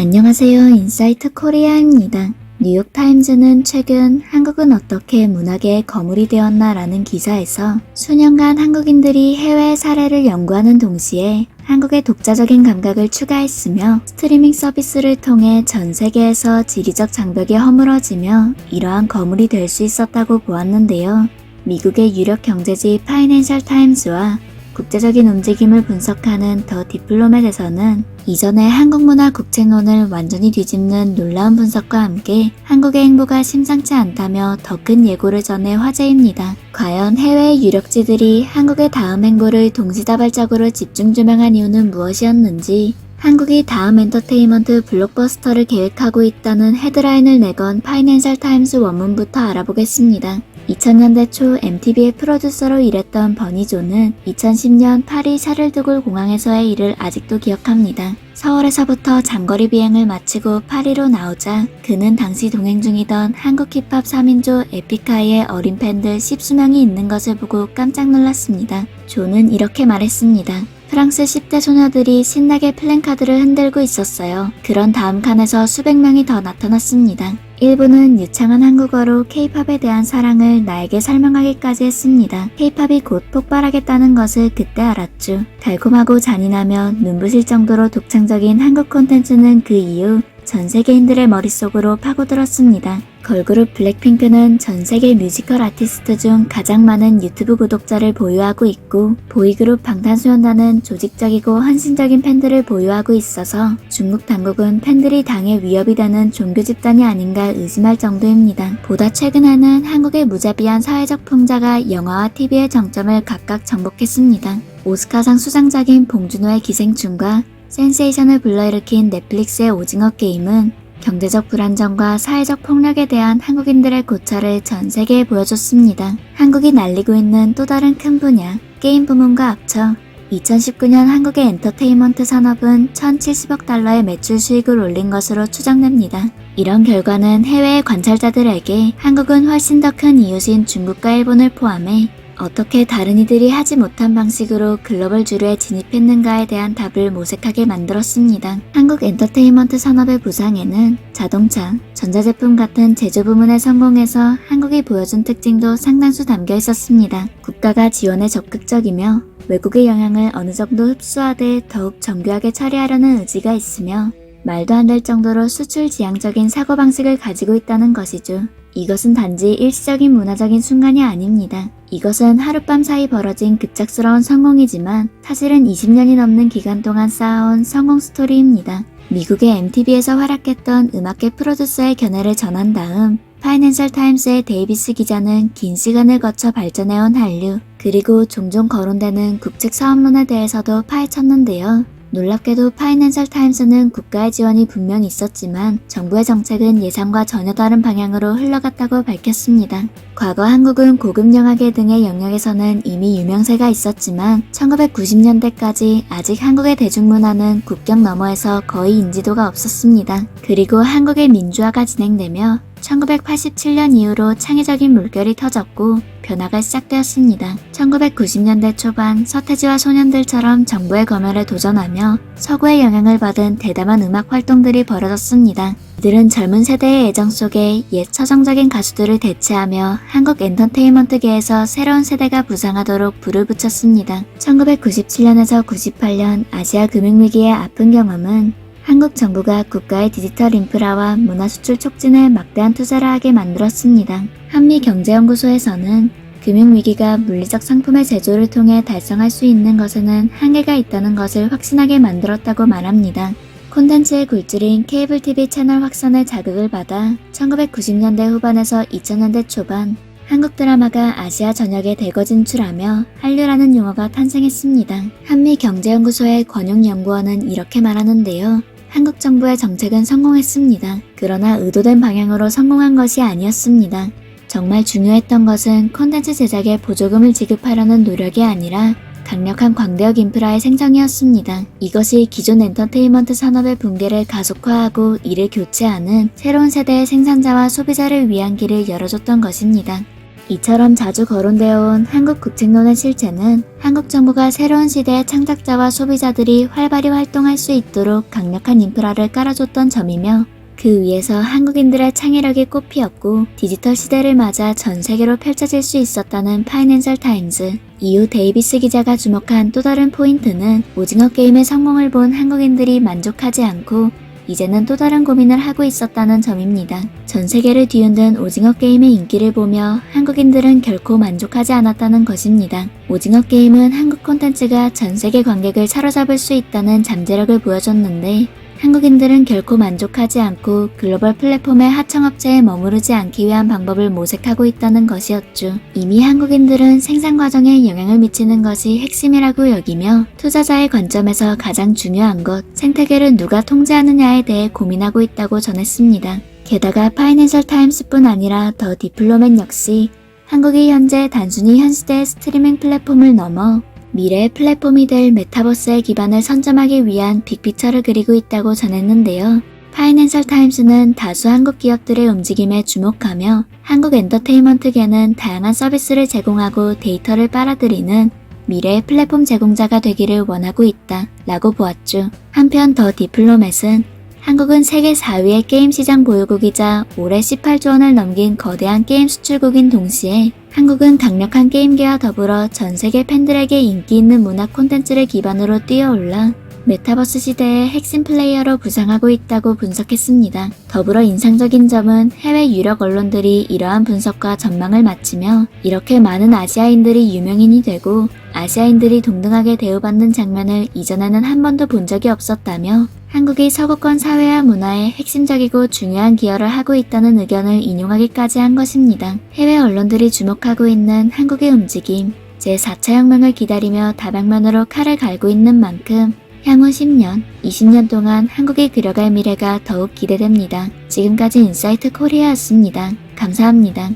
안녕하세요. 인사이트 코리아입니다. 뉴욕타임즈는 최근 한국은 어떻게 문학의 거물이 되었나라는 기사에서 수년간 한국인들이 해외 사례를 연구하는 동시에 한국의 독자적인 감각을 추가했으며 스트리밍 서비스를 통해 전 세계에서 지리적 장벽이 허물어지며 이러한 거물이 될 수 있었다고 보았는데요. 미국의 유력 경제지 파이낸셜 타임스와 국제적인 움직임을 분석하는 더 디플로맷에서는 이전의 한국 문화 국책론을 완전히 뒤집는 놀라운 분석과 함께 한국의 행보가 심상치 않다며 더 큰 예고를 전해 화제입니다. 과연 해외 유력지들이 한국의 다음 행보를 동시다발적으로 집중 조명한 이유는 무엇이었는지 한국이 다음 엔터테인먼트 블록버스터를 계획하고 있다는 헤드라인을 내건 파이낸셜 타임스 원문부터 알아보겠습니다. 2000년대 초 MTV의 프로듀서로 일했던 버니조는 2010년 파리 샤를드골 공항에서의 일을 아직도 기억합니다. 서울에서부터 장거리 비행을 마치고 파리로 나오자 그는 당시 동행 중이던 한국 힙합 3인조 에픽하이의 어린 팬들 10수명이 있는 것을 보고 깜짝 놀랐습니다. 조는 이렇게 말했습니다. 프랑스 10대 소녀들이 신나게 플랜카드를 흔들고 있었어요. 그런 다음 칸에서 수백 명이 더 나타났습니다. 일부는 유창한 한국어로 케이팝에 대한 사랑을 나에게 설명하기까지 했습니다. 케이팝이 곧 폭발하겠다는 것을 그때 알았죠. 달콤하고 잔인하며 눈부실 정도로 독창적인 한국 콘텐츠는 그 이후 전 세계인들의 머릿속으로 파고들었습니다. 걸그룹 블랙핑크는 전 세계 뮤지컬 아티스트 중 가장 많은 유튜브 구독자를 보유하고 있고 보이그룹 방탄소년단은 조직적이고 헌신적인 팬들을 보유하고 있어서 중국 당국은 팬들이 당의 위협이 되는 종교 집단이 아닌가 의심할 정도입니다. 보다 최근 에는 한국의 무자비한 사회적 풍자가 영화와 TV의 정점을 각각 정복했습니다. 오스카상 수상작인 봉준호의 기생충과 센세이션을 불러일으킨 넷플릭스의 오징어 게임은 경제적 불안정과 사회적 폭력에 대한 한국인들의 고찰을 전 세계에 보여줬습니다. 한국이 날리고 있는 또 다른 큰 분야, 게임 부문과 합쳐 2019년 한국의 엔터테인먼트 산업은 1,070억 달러의 매출 수익을 올린 것으로 추정됩니다. 이런 결과는 해외 관찰자들에게 한국은 훨씬 더 큰 이웃인 중국과 일본을 포함해 어떻게 다른 이들이 하지 못한 방식으로 글로벌 주류에 진입했는가에 대한 답을 모색하게 만들었습니다. 한국 엔터테인먼트 산업의 부상에는 자동차, 전자제품 같은 제조 부문의 성공에서 한국이 보여준 특징도 상당수 담겨 있었습니다. 국가가 지원에 적극적이며 외국의 영향을 어느 정도 흡수하되 더욱 정교하게 처리하려는 의지가 있으며 말도 안 될 정도로 수출 지향적인 사고방식을 가지고 있다는 것이죠. 이것은 단지 일시적인 문화적인 순간이 아닙니다. 이것은 하룻밤 사이 벌어진 급작스러운 성공이지만 사실은 20년이 넘는 기간 동안 쌓아온 성공 스토리입니다. 미국의 MTV에서 활약했던 음악계 프로듀서의 견해를 전한 다음 파이낸셜 타임스의 데이비스 기자는 긴 시간을 거쳐 발전해온 한류 그리고 종종 거론되는 국책 사업론에 대해서도 파헤쳤는데요. 놀랍게도 파이낸셜 타임스는 국가의 지원이 분명 있었지만 정부의 정책은 예상과 전혀 다른 방향으로 흘러갔다고 밝혔습니다. 과거 한국은 고급 영화계 등의 영역에서는 이미 유명세가 있었지만 1990년대까지 아직 한국의 대중문화는 국경 너머에서 거의 인지도가 없었습니다. 그리고 한국의 민주화가 진행되며 1987년 이후로 창의적인 물결이 터졌고 변화가 시작되었습니다. 1990년대 초반 서태지와 소년들처럼 정부의 검열에 도전하며 서구의 영향을 받은 대담한 음악 활동들이 벌어졌습니다. 이들은 젊은 세대의 애정 속에 옛 서정적인 가수들을 대체하며 한국 엔터테인먼트계에서 새로운 세대가 부상하도록 불을 붙였습니다. 1997년에서 98년 아시아 금융위기의 아픈 경험은 한국 정부가 국가의 디지털 인프라와 문화 수출 촉진에 막대한 투자를 하게 만들었습니다. 한미경제연구소에서는 금융위기가 물리적 상품의 제조를 통해 달성할 수 있는 것에는 한계가 있다는 것을 확신하게 만들었다고 말합니다. 콘텐츠의 굴줄인 케이블 TV 채널 확산의 자극을 받아 1990년대 후반에서 2000년대 초반 한국 드라마가 아시아 전역에 대거 진출하며 한류라는 용어가 탄생했습니다. 한미경제연구소의 권용연구원은 이렇게 말하는데요. 한국 정부의 정책은 성공했습니다. 그러나 의도된 방향으로 성공한 것이 아니었습니다. 정말 중요했던 것은 콘텐츠 제작에 보조금을 지급하려는 노력이 아니라 강력한 광대역 인프라의 생성이었습니다. 이것이 기존 엔터테인먼트 산업의 붕괴를 가속화하고 이를 교체하는 새로운 세대의 생산자와 소비자를 위한 길을 열어줬던 것입니다. 이처럼 자주 거론되어 온 한국 국책론의 실체는 한국 정부가 새로운 시대의 창작자와 소비자들이 활발히 활동할 수 있도록 강력한 인프라를 깔아줬던 점이며 그 위에서 한국인들의 창의력이 꽃피었고 디지털 시대를 맞아 전 세계로 펼쳐질 수 있었다는 파이낸셜 타임즈. 이후 데이비스 기자가 주목한 또 다른 포인트는 오징어 게임의 성공을 본 한국인들이 만족하지 않고 이제는 또 다른 고민을 하고 있었다는 점입니다. 전 세계를 뒤흔든 오징어 게임의 인기를 보며 한국인들은 결코 만족하지 않았다는 것입니다. 오징어 게임은 한국 콘텐츠가 전 세계 관객을 사로잡을 수 있다는 잠재력을 보여줬는데 한국인들은 결코 만족하지 않고 글로벌 플랫폼의 하청업체에 머무르지 않기 위한 방법을 모색하고 있다는 것이었죠. 이미 한국인들은 생산 과정에 영향을 미치는 것이 핵심이라고 여기며 투자자의 관점에서 가장 중요한 것, 생태계를 누가 통제하느냐에 대해 고민하고 있다고 전했습니다. 게다가 파이낸셜 타임스뿐 아니라 더 디플로맨 역시 한국이 현재 단순히 현 시대의 스트리밍 플랫폼을 넘어 미래의 플랫폼이 될 메타버스의 기반을 선점하기 위한 빅피처를 그리고 있다고 전했는데요. 파이낸셜 타임스는 다수 한국 기업들의 움직임에 주목하며 한국 엔터테인먼트계는 다양한 서비스를 제공하고 데이터를 빨아들이는 미래의 플랫폼 제공자가 되기를 원하고 있다 라고 보았죠. 한편 더 디플로맷은 한국은 세계 4위의 게임 시장 보유국이자 올해 18조 원을 넘긴 거대한 게임 수출국인 동시에 한국은 강력한 게임계와 더불어 전 세계 팬들에게 인기 있는 문화 콘텐츠를 기반으로 뛰어올라 메타버스 시대의 핵심 플레이어로 부상하고 있다고 분석했습니다. 더불어 인상적인 점은 해외 유력 언론들이 이러한 분석과 전망을 마치며 이렇게 많은 아시아인들이 유명인이 되고 아시아인들이 동등하게 대우받는 장면을 이전에는 한 번도 본 적이 없었다며 한국이 서구권 사회와 문화에 핵심적이고 중요한 기여를 하고 있다는 의견을 인용하기까지 한 것입니다. 해외 언론들이 주목하고 있는 한국의 움직임, 제4차 혁명을 기다리며 다방면으로 칼을 갈고 있는 만큼 향후 10년, 20년 동안 한국이 그려갈 미래가 더욱 기대됩니다. 지금까지 인사이트 코리아였습니다. 감사합니다.